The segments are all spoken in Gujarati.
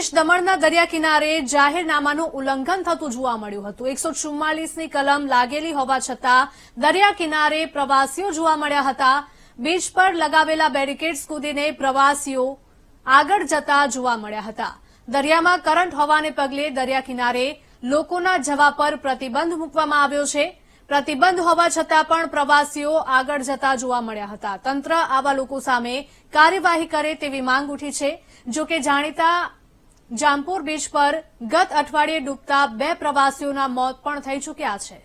ગણેશ દમણના દરિયા કિનારે જાહેરનામાનું ઉલ્લંઘન થતું જોવા મળ્યું હતું. એકસો ચુમ્માલીસની કલમ લાગેલી હોવા છતાં દરિયા કિનારે પ્રવાસીઓ જોવા મળ્યા હતા. બીચ પર લગાવેલા બેરિકેડ્સ કૂદીને પ્રવાસીઓ આગળ જતા જોવા મળ્યા હતા. દરિયામાં કરંટ હોવાને પગલે દરિયા કિનારે લોકોના જવા પર પ્રતિબંધ મૂકવામાં આવ્યો છે. પ્રતિબંધ હોવા છતાં પણ પ્રવાસીઓ આગળ જતા જોવા મળ્યા હતા. તંત્ર આવા લોકો સામે કાર્યવાહી કરે તેવી માંગ ઉઠી છે. જો કે જાણીતા જામપુર બીચ પર ગત અઠવાડિયે ડૂબતા બે પ્રવાસીઓના મોત પણ થઈ ચૂક્યા છે.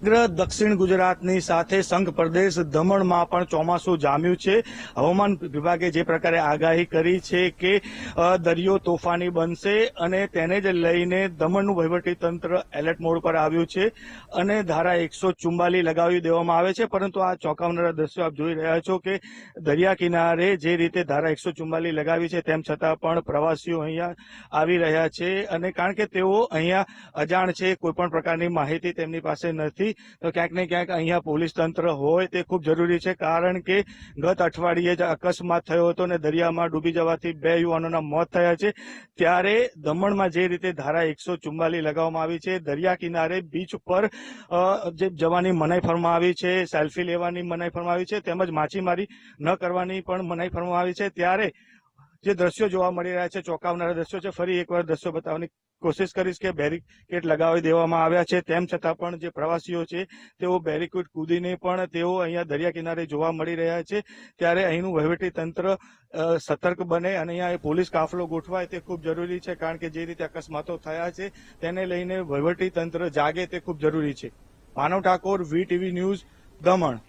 સમગ્ર દક્ષિણ ગુજરાતની સાથે સંઘ પ્રદેશ દમણમાં પણ ચોમાસું જામ્યું છે. હવામાન વિભાગે જે પ્રકારે આગાહી કરી છે કે દરિયો તોફાની બનશે અને તેને જ લઈને દમણનું વહીવટી તંત્ર એલર્ટ મોડ પર આવ્યું છે અને ધારા એકસો ચુમ્બાલી લગાવી દેવામાં આવે છે. પરંતુ આ ચોંકાવનારા દ્રશ્યો આપ જોઈ રહ્યા છો કે, દરિયા કિનારે જે રીતે ધારા એકસો ચુમ્બાલી લગાવી છે તેમ છતાં પણ પ્રવાસીઓ અહીંયા આવી રહ્યા છે અને કારણ કે તેઓ અહીંયા અજાણ છે કોઈપણ પ્રકારની માહિતી તેમની પાસે નથી. તો ક્યાંક ને ક્યાંક અહીંયા પોલીસ તંત્ર હોય તે ખૂબ જરૂરી છે. કારણ કે ગત અઠવાડિયે જ અકસ્માત થયો હતો અને દરિયામાં ડૂબી જવાથી બે યુવાનોના મોત થયા છે. ત્યારે દમણમાં જે રીતે ધારા એકસો ચુમ્બાલી લગાવવામાં આવી છે, દરિયા કિનારે બીચ પર જે જવાની મનાઈ ફરવામાં આવી છે, સેલ્ફી લેવાની મનાઈ ફરવામાં આવી છે, તેમજ માછીમારી ન કરવાની પણ મનાઈ ફરવામાં આવી છે. ત્યારે જે દ્રશ્યો જોવા મળી રહ્યા છે, ચોંકાવનારા દ્રશ્યો છે, ફરી એકવાર દ્રશ્યો બતાવવાની કોશિશ કરીશ કે બેરિકેડ લગાવી દેવામાં આવ્યા છે. તેમ છતાં પણ જે પ્રવાસીઓ છે, તેઓ બેરિકેડ કૂદીને પણ તેઓ અહીંયા દરિયા કિનારે જોવા મળી રહ્યા છે. ત્યારે અહીંનું વહીવટી તંત્ર સતર્ક બને અને અહીંયા પોલીસ કાફલો ગોઠવાય તે ખૂબ જરૂરી છે, કારણ કે જે રીતે અકસ્માતો થયા છે, તેને લઈને વહીવટી તંત્ર જાગે તે ખૂબ જરૂરી છે. Manav Thakor, V TV news, Daman.